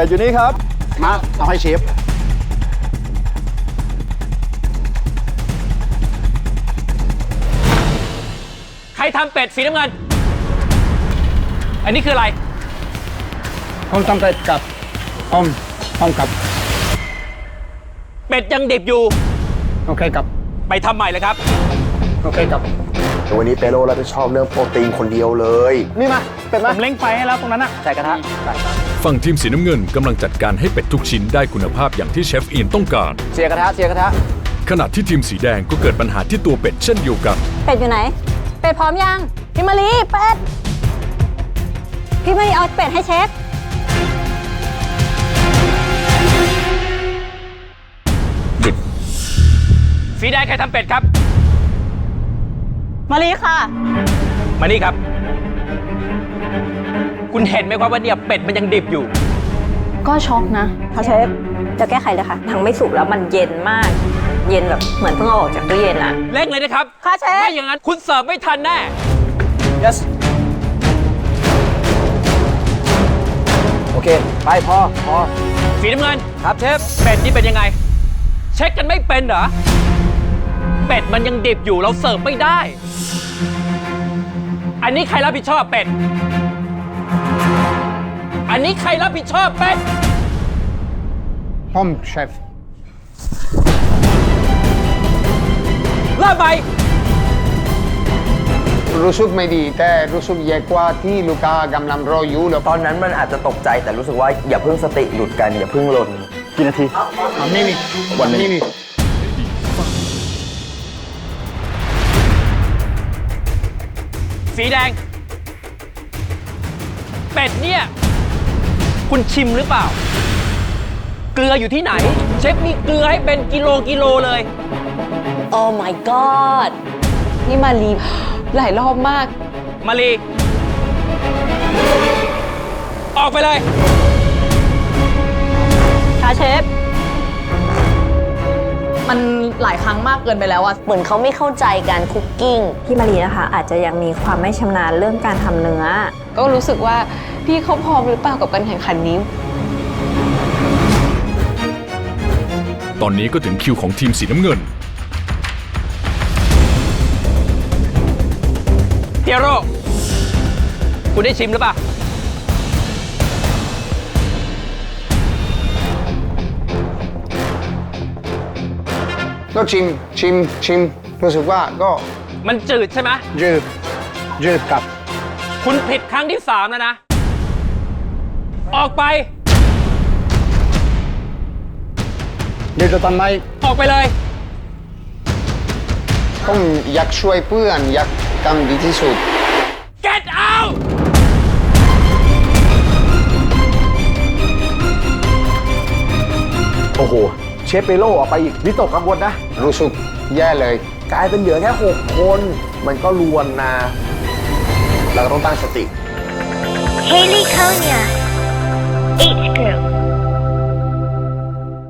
เป็ดอยู่นี่ครับ มาเอาให้เชฟใครทำเป็ดสีน้ำเงิน อันนี้คืออะไร ผมทำเป็ดกับผมผมกับเป็ดยังดิบอยู่ โอเคกับ ไปทำใหม่เลยครับ โอเคกับ วันนี้เปโลรับผิดชอบเรื่องโปรตีนคนเดียวเลย นี่มาเป็นไหมผมเล้งไฟให้แล้วตรงนั้นอะใส่กระทะฝั่งทีมสีน้ำเงินกำลังจัดการให้เป็ดทุกชิ้นได้คุณภาพอย่างที่เชฟอินต้องการ เสียกระทะเสียกระทะ ขณะที่ทีมสีแดงก็เกิดปัญหาที่ตัวเป็ดเช่นเดียวกัน เป็ดอยู่ไหน เป็ดพร้อมยัง พี่มารีเป็ด พี่มารีเอาเป็ดให้เชฟสีแดงใครทำเป็ดครับ มารีค่ะ มานี่ครับ คุณเห็นไหมครับว่าเนี่ยเป็ดมันยังดิบอยู่ ก็ช็อกนะค่ะเชฟจะแก้ไขเลยค่ะ ทั้งไม่สุกแล้วมันเย็นมาก เย็นแบบเหมือนเพิ่งเอาออกจากตู้เย็นอะเร่งเลยนะครับ ค่ะเชฟ ไม่อย่างนั้นคุณเสิร์ฟไม่ทันแน่ yes โอเค ไปพอพอสีน้ำเงิน ครับเชฟ เป็ดนี่เป็นยังไง เช็คกันไม่เป็นเหรอ เป็ดมันยังดิบอยู่เราเสิร์ฟไม่ได้ อันนี้ใครรับผิดชอบเป็ด อันนี้ใครรับผิดชอบเป็ด ผมเชฟเริ่มไปรู้สึกไม่ดีแต่รู้สึกแย่กว่าที่ลูกค้ากำลังรออยู่แล้วตอนนั้นมันอาจจะตกใจแต่รู้สึกว่าอย่าเพิ่งสติหลุดกันอย่าเพิ่งหล่นกี่นาทีนี่นี่วันนี้นี่ สีแดง เป็ดเนี่ย คุณชิมหรือเปล่า เกลืออยู่ที่ไหน เชฟมีเกลือให้เป็นกิโลกิโลเลย Oh my god นี่มารีหลายรอบมาก มาลีออกไปเลย ค่ะเชฟ มันหลายครั้งมากเกินไปแล้วอะเหมือนเขาไม่เข้าใจการคุกกิ้ง พี่มารีนะคะ อาจจะยังมีความไม่ชำนาญเรื่องการทำเนื้อ ก็รู้สึกว่าพี่เขาพร้อมหรือเปล่ากับการแข่งขันนี้ ตอนนี้ก็ถึงคิวของทีมสีน้ำเงิน เทียโร่คุณได้ชิมหรือเปล่า ก็ชิมชิมชิมรู้สึกว่าก็มันจืดใช่ไหมยืดยืดกับคุณผิดครั้งที่สามแล้วนะ ออกไปยืดจะทำไมออกไปเลย ผมอยากช่วยเพื่อนอยากทำดีที่สุด เชฟเปโลออกไปอีกวิตกกังวลนะ รู้สึกแย่เลย กลายเป็นเหลือแค่ 6 คน มันก็ลวนนะ เราก็ต้องตั้งสติ Haley Konya, H group.